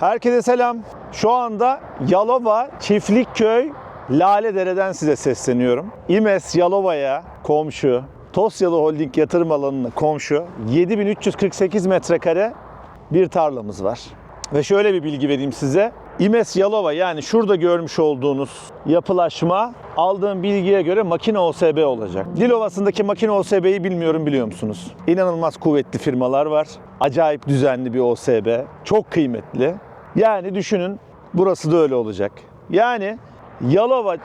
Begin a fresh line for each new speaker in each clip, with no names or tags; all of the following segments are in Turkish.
Herkese selam. Şu anda Yalova Çiftlikköy Laledere'den size sesleniyorum. İmes Yalova'ya komşu, Tosyalı Holding yatırım alanına komşu 7348 metrekare bir tarlamız var. Ve şöyle bir bilgi vereyim size. İmes Yalova yani şurada görmüş olduğunuz yapılaşma aldığım bilgiye göre makine OSB olacak. Dilovası'ndaki makine OSB'yi bilmiyorum biliyor musunuz? İnanılmaz kuvvetli firmalar var. Acayip düzenli bir OSB. Çok kıymetli. Yani düşünün burası da öyle olacak. Yani Yalova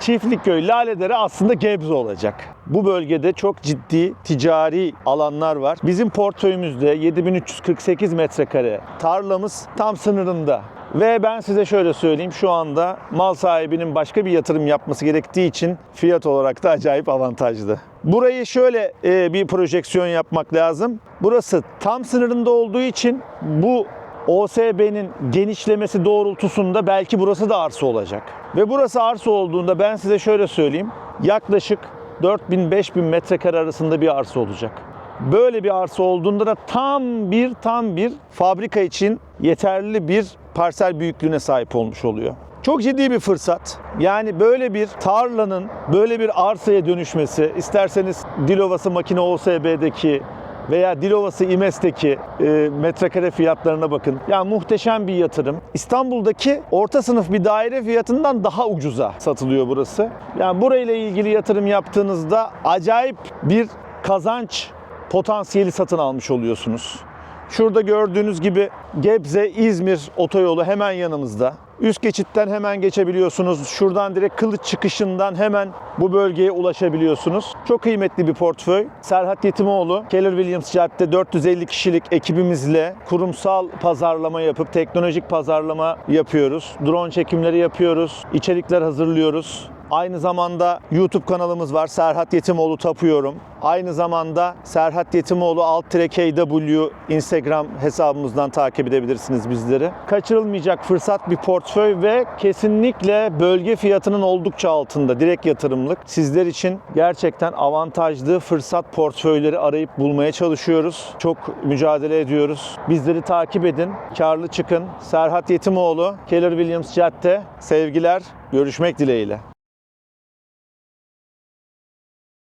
Çiftlikköy Laledere aslında Gebze olacak. Bu bölgede çok ciddi ticari alanlar var. Bizim portföyümüzde 7348 metrekare tarlamız tam sınırında. Ve ben size şöyle söyleyeyim şu anda mal sahibinin başka bir yatırım yapması gerektiği için fiyat olarak da acayip avantajlı. Burayı şöyle e, bir projeksiyon yapmak lazım. Burası tam sınırında olduğu için bu OSB'nin genişlemesi doğrultusunda belki burası da arsa olacak. Ve burası arsa olduğunda ben size şöyle söyleyeyim. Yaklaşık 4000-5000 metrekare arasında bir arsa olacak. Böyle bir arsa olduğunda da tam bir tam bir fabrika için yeterli bir parsel büyüklüğüne sahip olmuş oluyor. Çok ciddi bir fırsat. Yani böyle bir tarlanın böyle bir arsaya dönüşmesi, isterseniz Dilovası Makine OSB'deki veya Dilovası İmes'teki e, metrekare fiyatlarına bakın. Yani muhteşem bir yatırım. İstanbul'daki orta sınıf bir daire fiyatından daha ucuza satılıyor burası. Yani burayla ilgili yatırım yaptığınızda acayip bir kazanç potansiyeli satın almış oluyorsunuz. Şurada gördüğünüz gibi Gebze İzmir otoyolu hemen yanımızda. Üst geçitten hemen geçebiliyorsunuz. Şuradan direkt kılıç çıkışından hemen bu bölgeye ulaşabiliyorsunuz. Çok kıymetli bir portföy. Serhat Yetimoğlu, Keller Williams Cadde 450 kişilik ekibimizle kurumsal pazarlama yapıp teknolojik pazarlama yapıyoruz. Drone çekimleri yapıyoruz. içerikler hazırlıyoruz. Aynı zamanda YouTube kanalımız var. Serhat Yetimoğlu Tapıyorum. Aynı zamanda Serhat Yetimoğlu alt KW Instagram hesabımızdan takip edebilirsiniz bizleri. Kaçırılmayacak fırsat bir portföy ve kesinlikle bölge fiyatının oldukça altında direkt yatırımlık. Sizler için gerçekten avantajlı fırsat portföyleri arayıp bulmaya çalışıyoruz. Çok mücadele ediyoruz. Bizleri takip edin. Karlı çıkın. Serhat Yetimoğlu, Keller Williams Cadde. Sevgiler. Görüşmek dileğiyle.